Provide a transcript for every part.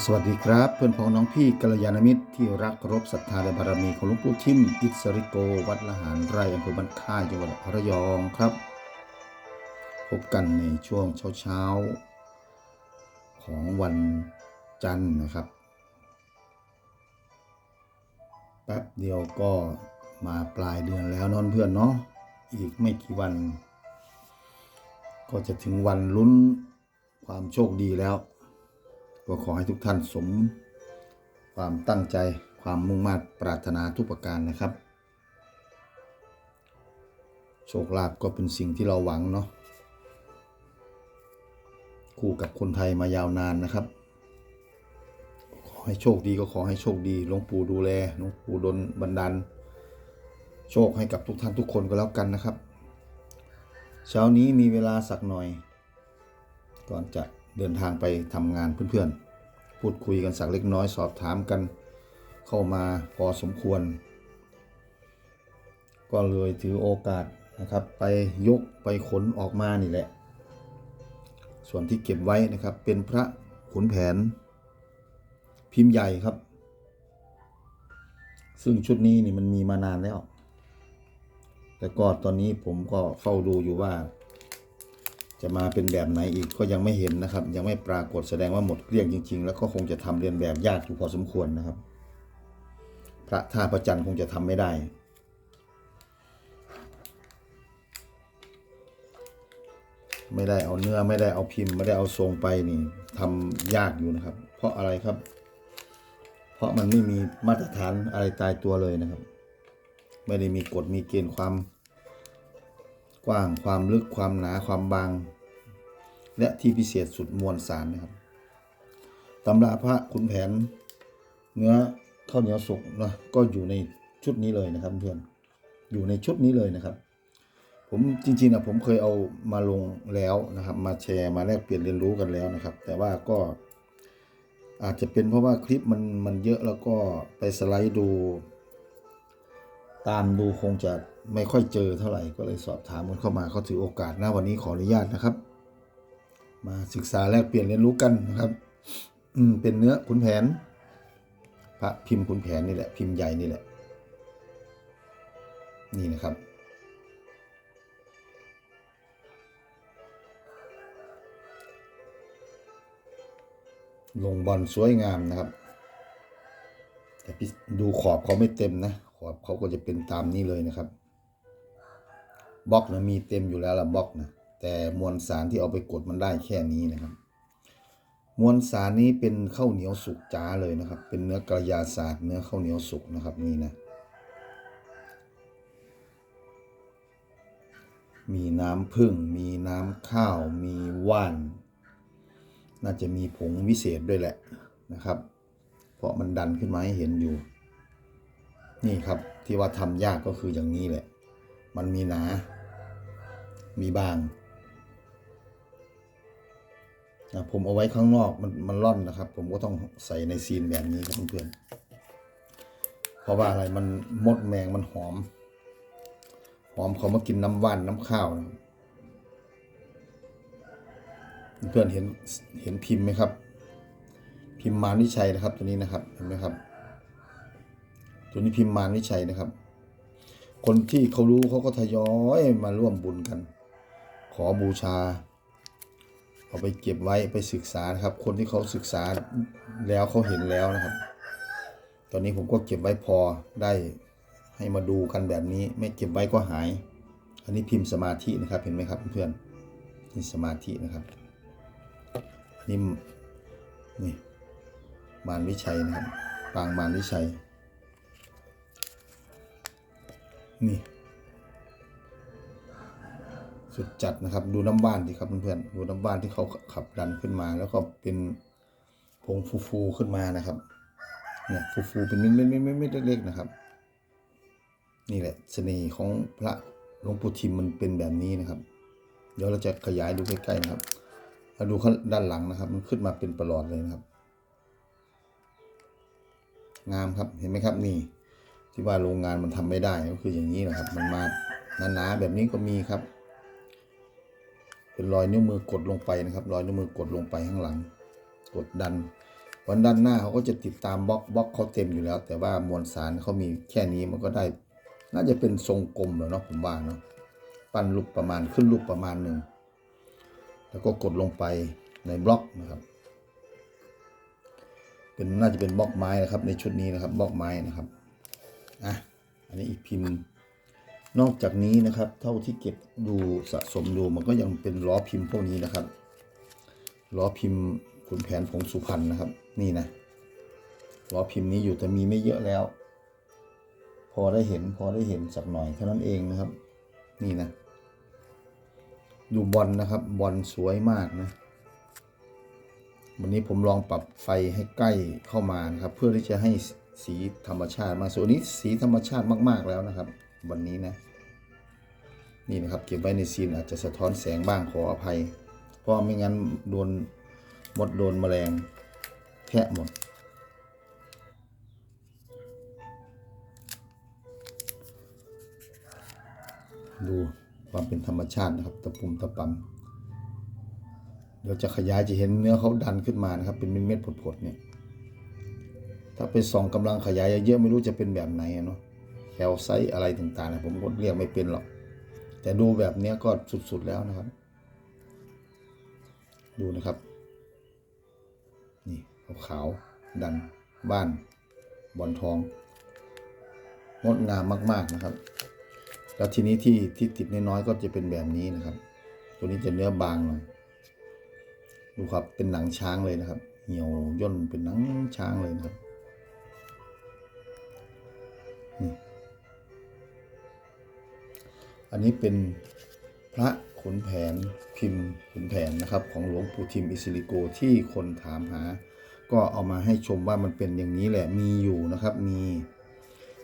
สวัสดีครับ เพื่อนพ้องน้องพี่กัลยาณมิตรที่รักรพศรัทธาและบารมีของหลวงปู่ทิม อิสริโก วัดละหารไร่อำเภอบ้านค่ายจังหวัดระยองครับ พบกันในช่วงเช้าๆ ของวันจันทร์นะครับ แป๊บเดียวก็มาปลายเดือนแล้วนอนเพื่อนเนาะอีกไม่กี่วัน ก็จะถึงวันลุ้นความโชคดีแล้ว ก็ขอให้ทุกท่านสมความตั้งใจความมุ่งมั่นปรารถนาทุกประการนะครับ โชคลาภก็เป็นสิ่งที่เราหวังเนาะคู่กับคนไทยมายาวนานนะครับ ขอให้โชคดีก็ขอให้โชคดีหลวงปู่ดูแลหลวงปู่ดลบันดาลโชคให้กับทุกท่านทุกคนก็แล้วกันนะครับ เช้านี้มีเวลาสักหน่อย ก่อนจะ เดินทางไปทำงานเพื่อนๆ พูดคุยกันสักเล็กน้อยสอบถามกันเข้ามาพอสมควร ก็เลยถือโอกาสนะครับ ไปยกไปขนออกมานี่แหละ ส่วนที่เก็บไว้นะครับเป็นพระขุนแผน พิมพ์ใหญ่ครับ ซึ่งชุดนี้นี่มันมีมานานแล้ว แต่ก็ตอนนี้ผมก็เฝ้าดูอยู่ว่า จะมาเป็นแบบไหนอีกก็ยังไม่เห็นนะครับ ยังไม่ปรากฏแสดงว่าหมดเกลี้ยงจริง ๆ แล้วก็คงจะทำเรียนแบบยากอยู่พอสมควรนะครับ พระท่าประจันทร์คงจะทำไม่ได้ไม่ได้เอาเนื้อไม่ได้เอาพิมพ์ไม่ได้เอาทรงไปนี่ทำยากอยู่นะครับ เพราะอะไรครับ เพราะมันไม่มีมาตรฐานอะไรตายตัวเลยนะครับ ไม่ได้มีกฎมีเกณฑ์ความ กว้างความลึกความหนาความบาง และที่พิเศษสุดมวลสารนะครับตำราพระขุนแผน เนื้อข้าวเหนียวสุกนะก็อยู่ในชุดนี้เลยนะครับเพื่อนอยู่ในชุดนี้เลยนะครับ ผมจริงๆนะผมเคยเอามาลงแล้วนะครับ มาแชร์มาแลกเปลี่ยนเรียนรู้กันแล้วนะครับ แต่ว่าก็อาจจะเป็นเพราะว่าคลิปมันมันเยอะแล้วก็ไปสไลด์ดู ตามดูคงจะ ไม่ค่อยเจอเท่าไหร่ก็เลยสอบถามกันเข้ามาเขาถือโอกาสนะวันนี้ขออนุญาตนะครับ มาศึกษาแลกเปลี่ยนเรียนรู้กันนะครับ อืมเป็นเนื้อขุนแผน พระพิมพ์ขุนแผนนี่แหละ พิมพ์ใหญ่นี่แหละ นี่นะครับลงบอลสวยงามนะครับ แต่ดูขอบเขาไม่เต็มนะ ขอบเขาก็จะเป็นตามนี้เลยนะครับ บล็อกนะมีเต็มอยู่แล้วละบล็อกนะแต่มวลสารที่เอาไปกดมันได้แค่นี้นะครับ มวลสารนี้เป็นข้าวเหนียวสุกจ๋าเลยนะครับ เป็นเนื้อกระยาศาสตร์เนื้อข้าวเหนียวสุกนะครับนี่นะมีน้ำผึ้งมีน้ำข้าวมีว่าน น่าจะมีผงวิเศษด้วยแหละนะครับ เพราะมันดันขึ้นมาให้เห็นอยู่ นี่ครับที่ว่าทำยากก็คืออย่างนี้แหละ มันมีหนา มีบางนะผมเอาไว้ข้างนอกมันมันร่อนนะครับ ผมก็ต้องใส่ในซีนแบบนี้ครับเพื่อนๆเพราะว่าอะไรมันมดแมงมันหอม หอมเขามากินน้ำว่านน้ำข้าวนะเพื่อนเห็นเห็นพิมพ์ไหมครับ พิมพ์มารวิชัยนะครับ ตัวนี้นะครับเห็นไหมครับ ตัวนี้พิมพ์มารวิชัยนะครับ คนที่เขารู้เขาก็ทยอยมาร่วมบุญกัน ขอบูชา เอาไปเก็บไว้ไปศึกษานะครับ คนที่เขาศึกษาแล้วเขาเห็นแล้วนะครับ ตอนนี้ผมก็เก็บไว้พอได้ให้มาดูกันแบบนี้ ไม่เก็บไว้ก็หาย อันนี้พิมพ์สมาธินะครับเห็นไหมครับเพื่อนๆนี่สมาธินะครับอันนี่นี่มารวิชัยนะครับ ปางมารวิชัย นี่ สุดจัดนะครับ ดูน้ำบ้านดิครับเพื่อนๆดูน้ำบ้านที่เขาขับดันขึ้นมา แล้วก็เป็นผงฟูๆขึ้นมานะครับ เนี่ยฟูๆเป็นเม็ดๆๆๆเล็กๆนะครับ นี่แหละเสน่ห์ของพระหลวงปู่ทิมมันเป็นแบบนี้นะครับ เดี๋ยวเราจะขยายดูใกล้ๆนะครับเราดูข้างด้านหลังนะครับ มันขึ้นมาเป็นประหลอดเลยนะครับ งามครับเห็นไหมครับนี่ ที่ว่าโรงงานมันทำไม่ได้ก็คืออย่างนี้นะครับ มันมาหนาๆแบบนี้ก็มีครับ เป็นรอยนิ้วมือกดลงไปนะครับ รอยนิ้วมือกดลงไปข้างหลัง กดดัน วันด้านหน้าเขาก็จะติดตามบล็อกบล็อกเขาเต็มอยู่แล้ว แต่ว่ามวลสารเขามีแค่นี้มันก็ได้ น่าจะเป็นทรงกลมแล้วเนาะผมว่าเนาะปั้นรูปประมาณขึ้นรูปประมาณหนึ่งแล้วก็กดลงไปในบล็อกนะครับ เป็นน่าจะเป็นบล็อกไม้นะครับ ในชุดนี้นะครับบล็อกไม้นะครับ อันนี้อีกพิมพ์ นอกจากนี้นะครับ เท่าที่เก็บดูสะสมดูมันก็ยังเป็นล้อพิมพ์พวกนี้นะครับ ล้อพิมพ์ขุนแผนผงสุพรรณนะครับ นี่นะ ล้อพิมพ์นี้อยู่แต่มีไม่เยอะแล้ว พอได้เห็นพอได้เห็นสักหน่อยเท่านั้นเองนะครับ นี่นะ ดูบอลนะครับ บอลสวยมากนะวันนี้ผมลองปรับไฟให้ใกล้เข้ามานะครับ เพื่อที่จะให้ สีธรรมชาติมาส่วนนี้สีธรรมชาติมาก ๆแล้วนะครับ วันนี้นะ นี่นะครับเก็บไว้ในซีนอาจจะสะท้อนแสงบ้างขออภัย เพราะไม่งั้นโดนมดโดนแมลงแทะหมดดูความเป็นธรรมชาตินะครับตะปุ่มตะปำเดี๋ยวจะขยายจะเห็นเนื้อเขาดันขึ้นมานะครับ เป็นเม็ดๆผดๆเนี่ย ถ้าไปส่องกำลังขยายเยอะๆไม่รู้จะเป็นแบบไหนเนาะแคลไซต์อะไรต่างๆนะผมก็เรียกไม่เป็นหรอก แต่ดูแบบเนี้ยก็สุดๆแล้วนะครับ ดูนะครับ นี่ขาวๆดันบ้านบอลทอง งดงามมากๆนะครับ แล้วทีนี้ที่ที่ติดน้อยๆก็จะเป็นแบบนี้นะครับ ตัวนี้จะเนื้อบางหน่อยดูครับเป็นหนังช้างเลยนะครับ เหี่ยวย่นเป็นหนังช้างเลยนะครับ อันนี้เป็นพระขุนแผนพิมพ์ขุนแผนนะครับของหลวงปู่ทิมอิสิลิโกที่คนถามหา ก็เอามาให้ชมว่ามันเป็นอย่างนี้แหละมีอยู่นะครับมี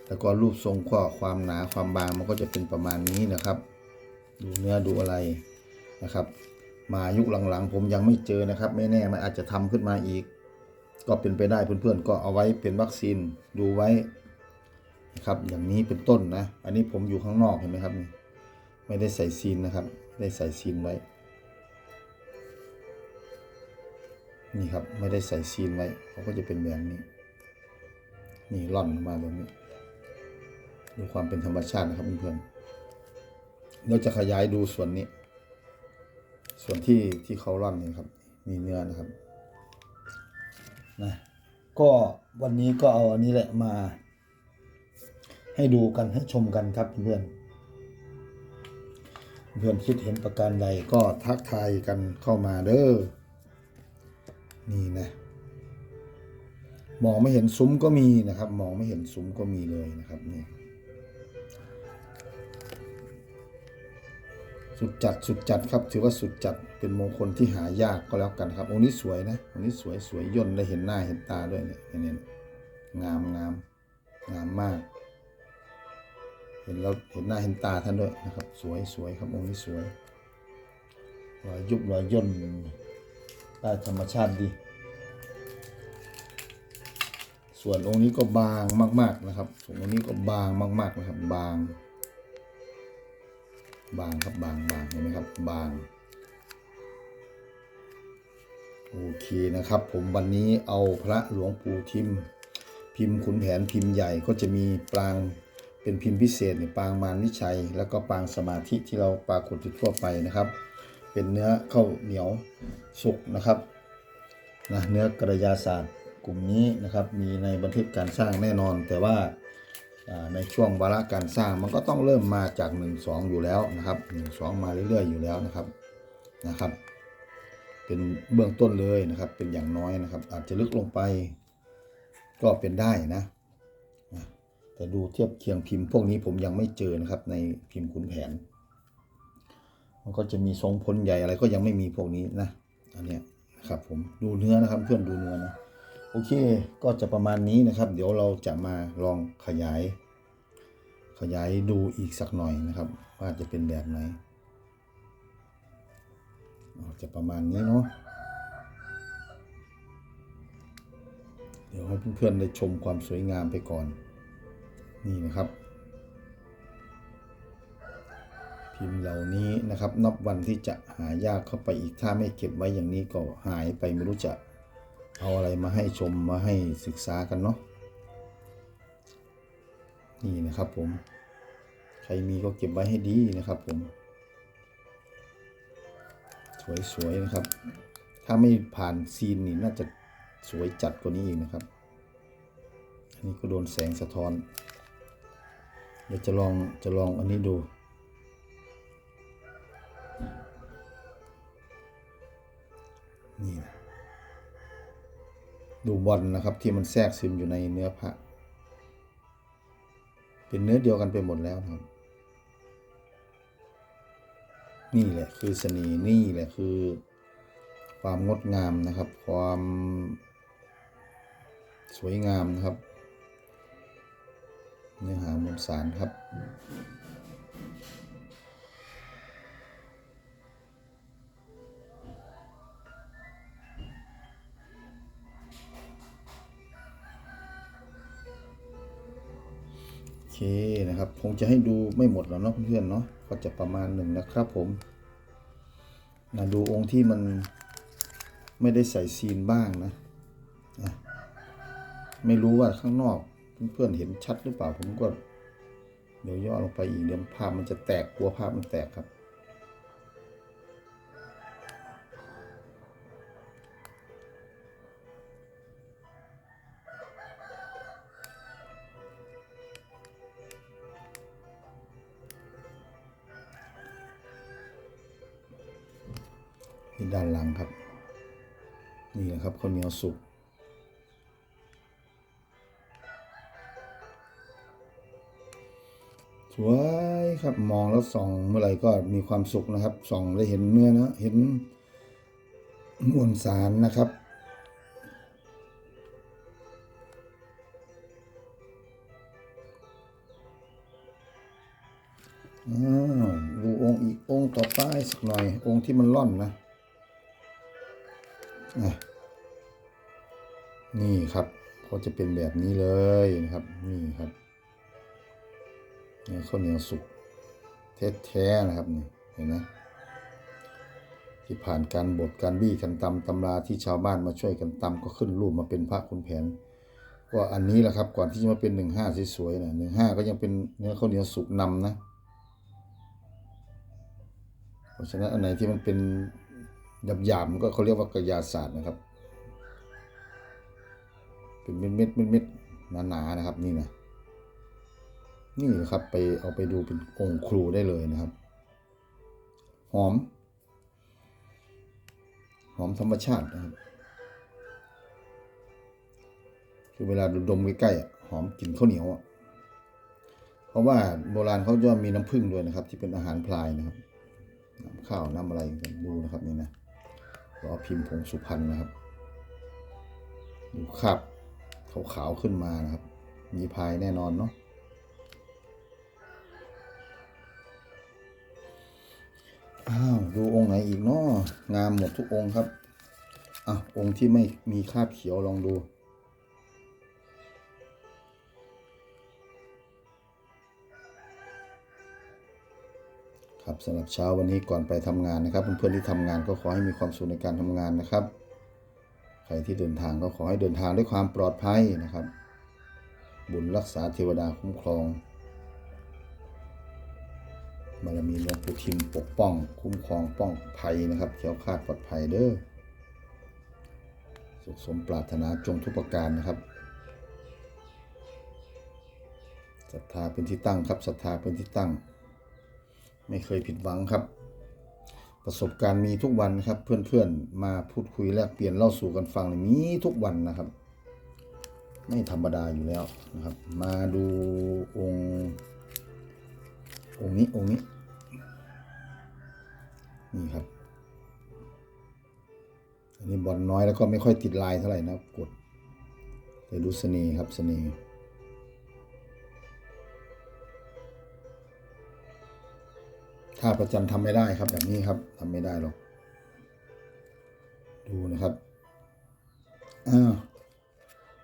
แล้วก็รูปทรงข้อความหนาความบางมันก็จะเป็นประมาณนี้นะครับ ดูเนื้อดูอะไรนะครับ มายุคหลังๆ ผมยังไม่เจอนะครับ ไม่แน่มันอาจจะทำขึ้นมาอีก ก็เป็นไปได้เพื่อนๆ ก็เอาไว้เป็นวัคซีนดูไว้นะครับ อย่างนี้เป็นต้นนะ อันนี้ผมอยู่ข้างนอกเห็นไหมครับนี่ ไม่ได้ใส่ซีนนะครับไม่ได้ใส่ซีนไว้ นี่ครับ ไม่ได้ใส่ซีนไว้เขาก็จะเป็นแบบนี้ นี่ร่อนออกมาแบบนี้ ดูความเป็นธรรมชาตินะครับเพื่อนๆ เราจะขยายดูส่วนนี้ ส่วนที่ที่เขาร่อนนี่ครับมีเนื้อนะครับนะก็วันนี้ก็เอาอันนี้แหละมา ให้ดูกันให้ชมกันครับเพื่อน เพื่อนคิดเห็นประการใดก็ทักทายกันเข้ามาเด้อ นี่นะ มองไม่เห็นซุ้มก็มีนะครับ มองไม่เห็นซุ้มก็มีเลยนะครับนี่สุดจัดสุดจัดครับ ถือว่าสุดจัดเป็นมงคลที่หายากก็แล้วกันครับองค์นี้สวยนะองค์นี้สวยสวยย่นได้เห็นหน้าเห็นตาด้วยเนี่ยเนี่ยงามงามงามมาก เห็นแล้วเห็นหน้าเห็นตาท่านด้วยนะครับ สวยสวยครับองค์นี้สวยรอยยุบรอยย่นได้ธรรมชาติดี ส่วนองค์นี้ก็บางมาก ๆนะครับ ส่วนองค์นี้ก็บางมาก ๆนะครับ บาง บางครับบางบางเห็นไหมครับบางโอเคนะครับ ผมวันนี้เอาพระหลวงปู่ทิม พิมพ์ขุนแผนพิมพ์ใหญ่ก็จะมีปราง เป็นพิมพ์พิเศษเนี่ยปางมารวิชัย แล้วก็ปางสมาธิที่เราปรากฏอยู่ทั่วไปนะครับ เป็นเนื้อข้าวเหนียวสุกนะครับนะเนื้อกระยาศาสตร์กลุ่มนี้นะครับมีในบันทึกการสร้างแน่นอน แต่ว่าในช่วงวาระการสร้างมันก็ต้องเริ่มมาจาก 1 2 อยู่แล้วนะครับ1 2 มาเรื่อยๆอยู่แล้วนะครับนะครับ เป็นเบื้องต้นเลยนะครับเป็นอย่างน้อยนะครับ อาจจะลึกลงไปก็เป็นได้นะ แต่ดูเทียบเคียงพิมพ์พวกนี้ผมยังไม่เจอนะครับ ในพิมพ์ขุนแผน มันก็จะมีทรงพ้นใหญ่อะไรก็ยังไม่มีพวกนี้นะ อันเนี้ยนะครับผมดูเนื้อนะครับเพื่อนดูเนื้อนะโอเคก็จะประมาณนี้นะครับ เดี๋ยวเราจะมาลองขยาย ขยายดูอีกสักหน่อยนะครับ ว่าจะเป็นแบบไหนจะประมาณนี้เนาะเดี๋ยวให้เพื่อนๆได้ชมความสวยงามไปก่อน นี่นะครับ พิมพ์เหล่านี้นะครับ นับวันที่จะหายากเข้าไปอีกถ้าไม่เก็บไว้อย่างนี้ก็หายไปไม่รู้จะเอาอะไรมาให้ชมมาให้ศึกษากันเนาะนี่นะครับผม ใครมีก็เก็บไว้ให้ดีนะครับผม สวยๆนะครับ ถ้าไม่ผ่านซีนนี่น่าจะสวยจัดกว่านี้อีกนะครับ อันนี้ก็โดนแสงสะท้อน เดี๋ยวจะลองจะลองอันนี้ดู นี่นะดูบอลนะครับที่มันแทรกซึมอยู่ในเนื้อผ้าเป็นเนื้อเดียวกันไปหมดแล้วครับ นี่แหละคือเสน่ห์นี่แหละคือ ความงดงามนะครับ ความสวยงามนะครับ เนื้อหามวลสารครับโอเคนะครับคงจะให้ดูไม่หมดแล้วเนาะเพื่อนเนาะก็จะประมาณหนึ่งนะครับผมมาดูองค์ที่มันไม่ได้ใส่ซีนบ้างนะ ไม่รู้ว่าข้างนอก เพื่อนๆเห็นชัดหรือเปล่าผมก็เดี๋ยวย่อลงไปอีกเดี๋ยวภาพมันจะแตกกลัวภาพมันแตกครับนี่ด้านหลังครับ นี่นะครับข้าวเหนียวสุก วยครับมองแล้วส่องเมื่อไหร่ก็มีความสุขนะครับ ส่องได้เห็นเนื้อนะเห็นมวลสารนะครับอ้าดูองค์อีกองค์ต่อไปสักหน่อย องค์ที่มันล่อนนะะนี่ครับเขาจะเป็นแบบนี้เลยนะครับ นี่ครับ นี่ยข้าวเหนียวสุกแท้ๆนะครับนี่เห็นไหมที่ผ่านการบดการบี้กันตำตำราที่ชาวบ้านมาช่วยกันตำก็ขึ้นรูปมาเป็นพระคุณแผน ก็อันนี้แหละครับก่อนที่จะมาเป็นหนึ่งห้าสวยๆนะหนึ่งห้าก็ยังเป็นเนื้อข้าวเหนียวสุกนำนะ เพราะฉะนั้นอันไหนที่มันเป็นหยาบๆมันก็เขาเรียกว่ากระยาศาสตร์นะครับ เป็นเม็ดเม็ดเม็ดเม็ดหนาๆนะครับนี่นะ นี่ครับไปเอาไปดูเป็นองค์ครูได้เลยนะครับ หอม หอมธรรมชาตินะครับ คือเวลาดมใกล้ๆหอมกลิ่นข้าวเหนียวอะเพราะว่าโบราณเขาจะมีน้ำผึ้งด้วยนะครับ ที่เป็นอาหารพลายนะครับน้ำข้าวน้ำอะไรกันดูนะครับนี่นะรอพิมพ์ผงสุพรรณนะครับดูคราบขาวๆขึ้นมานะครับ มีพายแน่นอนเนาะ อ้าวดูองค์ไหนอีกเนาะงามหมดทุกองค์ครับอะองค์ที่ไม่มีคราบเขียวลองดู ครับสำหรับเช้าวันนี้ก่อนไปทำงานนะครับ เพื่อนๆที่ทำงานก็ขอให้มีความสุขในการทำงานนะครับ ใครที่เดินทางก็ขอให้เดินทางด้วยความปลอดภัยนะครับ บุญรักษาเทวดาคุ้มครอง บารมีหลวงปู่ทิมปกป้อง คุ้มครองป้องภัยนะครับแคล้วคาดปลอดภัยเด้อสุขสมปรารถนาจงทุกประการนะครับศรัทธาเป็นที่ตั้งครับศรัทธาเป็นที่ตั้ง ไม่เคยผิดหวังครับ ประสบการณ์มีทุกวันครับ เพื่อนๆมาพูดคุยแลกเปลี่ยนเล่าสู่กันฟังมีทุกวันนะครับ ไม่ธรรมดาอยู่แล้วนะครับ มาดูองค์ องค์นี้องค์นี้นี่ครับ อันนี้บอลน้อยแล้วก็ไม่ค่อยติดลายเท่าไหร่นะกดแต่ดูเสน่ห์ครับเสน่ห์ถ้าประจำทำไม่ได้ครับแบบนี้ครับทำไม่ได้หรอก ดูนะครับอ้าว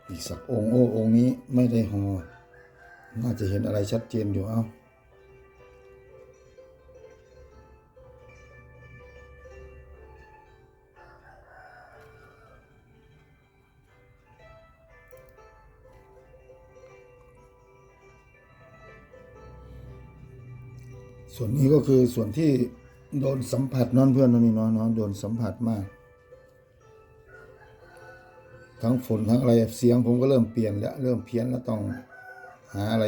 อีกสักองค์โอ้องค์นี้ไม่ได้หอน่าจะเห็นอะไรชัดเจนอยู่เอ้า ส่วนนี้ก็คือส่วนที่โดนสัมผัสนอนเพื่อนนอนนี่เนาะเนาะโดนสัมผัสมาก ทั้งฝนทั้งอะไรเสียงผมก็เริ่มเปลี่ยนแล้วเริ่มเพี้ยนแล้วต้องหาอะไร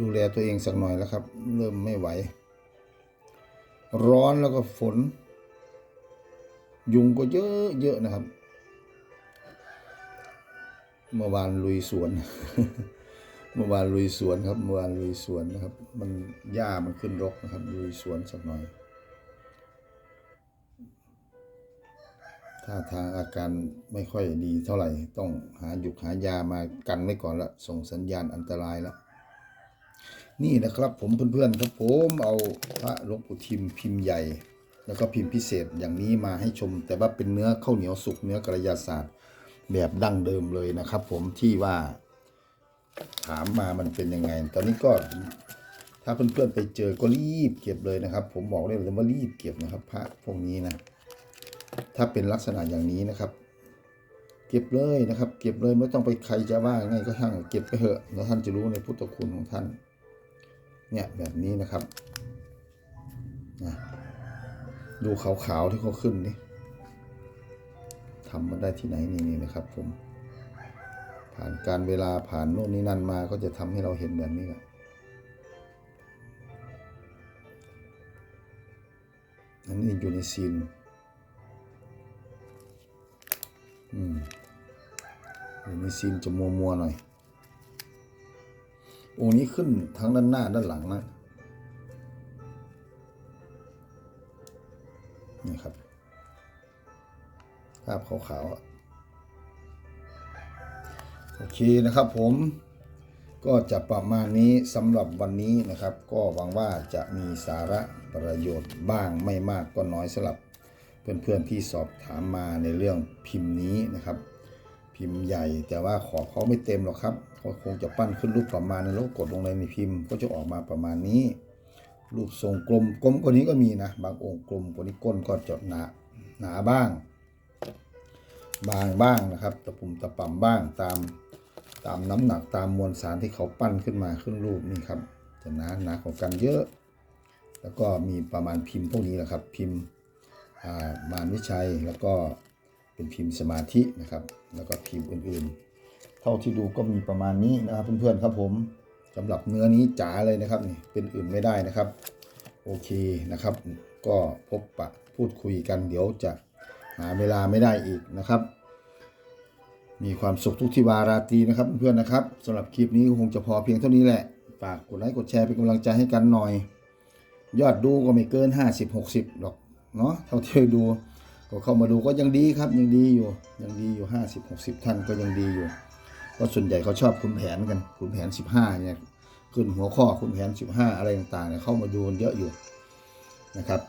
ดูแลตัวเองสักหน่อยแล้วครับ เริ่มไม่ไหว ร้อนแล้วก็ฝน ยุงก็เยอะเยอะนะครับ เมื่อวานลุยสวน เมื่อวานลุยสวนครับเมื่อวานลุยสวนนะครับ มันหญ้ามันขึ้นรกนะครับลุยสวนสักหน่อยถ้าทางอาการไม่ค่อยดีเท่าไหร่ ต้องหาหยุกหายามากันไว้ก่อนละส่งสัญญาณอันตรายแล้วนี่นะครับผมเพื่อนๆครับผมเอาพระหลวงปู่ทิมพิมพ์ใหญ่ แล้วก็พิมพ์พิเศษอย่างนี้มาให้ชม แต่ว่าเป็นเนื้อข้าวเหนียวสุกเนื้อกระยาศาสตร์แบบดั้งเดิมเลยนะครับ ผมที่ว่า ถามมามันเป็นยังไง ตอนนี้ก็ถ้าเพื่อนๆไปเจอก็รีบเก็บเลยนะครับ ผมบอกได้เลยว่ารีบเก็บนะครับ พระพวกนี้นะ ถ้าเป็นลักษณะอย่างนี้นะครับ เก็บเลยนะครับ เก็บเลยไม่ต้องไปใครจะว่าไงก็ช่างเก็บไปเถอะแล้วท่านจะรู้ในพุทธคุณของท่าน เนี่ยแบบนี้นะครับนะดูขาวๆที่เขาขึ้นนี่ทำมาได้ที่ไหนนี่นี่นะครับผม ผ่านการเวลาผ่านโน่นนี่นั่นมาก็จะทำให้เราเห็นแบบนี้แหละอันนี้อยู่ในซีนอืมอยู่ในซีนจะมัวมัวๆหน่อยอ้นี้ขึ้นทั้งด้านหน้าด้านหลังนะนี่ครับภาพขาวๆ โอเคนะครับผมก็จะประมาณนี้สำหรับวันนี้นะครับ ก็หวังว่าจะมีสาระประโยชน์บ้างไม่มากก็น้อยสำหรับเพื่อนๆที่สอบถามมาในเรื่องพิมพ์นี้นะครับ พิมพ์ใหญ่แต่ว่าขอเขาไม่เต็มหรอกครับเขาคงจะปั้นขึ้นรูปประมาณนึงแล้วกดลงในในพิมพ์ก็จะออกมาประมาณนี้ รูปทรงกลมกลมกว่านี้ก็มีนะบางองค์กลมกว่านี้ก้นก็จะหนาหนาบ้าง บางบ้างนะครับ ตะปุ่มตะป่ำบ้างตาม ตามน้ำหนักตามมวลสารที่เขาปั้นขึ้นมาขึ้นรูปนี่ครับจะหนาหนาของกันเยอะ แล้วก็มีประมาณพิมพ์พวกนี้แหละครับ พิมพ์ามารวิชัยแล้วก็เป็นพิมพ์สมาธินะครับ แล้วก็พิมพ์อื่นๆ เท่าที่ดูก็มีประมาณนี้นะครับเพื่อนๆครับผมสำหรับเนื้อนี้จ๋าเลยนะครับนี่เป็นอื่นไม่ได้นะครับ โอเคนะครับ ก็พบปะพูดคุยกันเดี๋ยวจะหาเวลาไม่ได้อีกนะครับ มีความสุขทุกที่วาราตรีนะครับเพื่อนๆนะครับสำหรับคลิปนี้ก็คงจะพอเพียงเท่านี้แหละฝากกดไลค์กดแชร์เป็นกำลังใจให้กันหน่อย ยอดดูก็ไม่เกิน 50 60หรอกเนาะเท่าที่ดูก็เข้ามาดูก็ยังดีครับยังดีอยู่ยังดีอยู่ 50 60 ท่านก็ยังดีอยู่ก็ส่วนใหญ่เขาชอบคุณแผนกันคุณแผน 15เนี่ยขึ้นหัวข้อคุณแผน 15 อะไรต่างๆเนี่ยเข้ามาดูเยอะอยู่นะครับ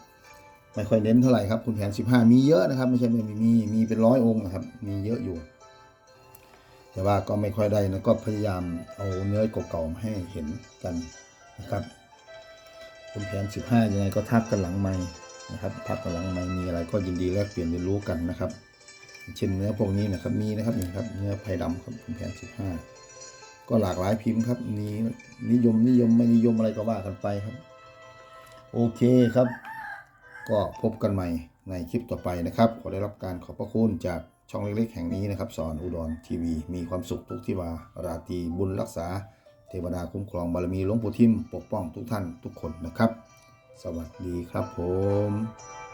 ไม่ค่อยเน้นเท่าไหร่ครับคุณแผน 15 มีเยอะนะครับ ไม่ใช่ไม่มีมีมีเป็นร้อยองค์นะครับมีเยอะอยู่ แต่ว่าก็ไม่ค่อยได้นะก็พยายามเอาเนื้อเก่าๆมาให้เห็นกันนะครับคุณแผน15 ยังไงก็ทักกันหลังไม้นะครับทักกันหลังไม้มีอะไรก็ยินดีแลกเปลี่ยนเรียนรู้กันนะครับ เช่นเนื้อพวกนี้นะครับมีนะครับนี่ครับเนื้อไผ่ดำครับคุณแผน15 ก็หลากหลายพิมพ์ครับมีนิยมนิยมไม่นิยมอะไรก็ว่ากันไปครับ โอเคครับ ก็พบกันใหม่ในคลิปต่อไปนะครับ ขอได้รับการขอบพระคุณจาก ช่องเล็กๆแห่งนี้นะครับสอนอุดรทีวี มีความสุขทุกที่ว่าราตรีบุญรักษา เทวดาคุ้มครองบารมีหลวงปู่ทิมปกป้องทุกท่านทุกคนนะครับ สวัสดีครับผม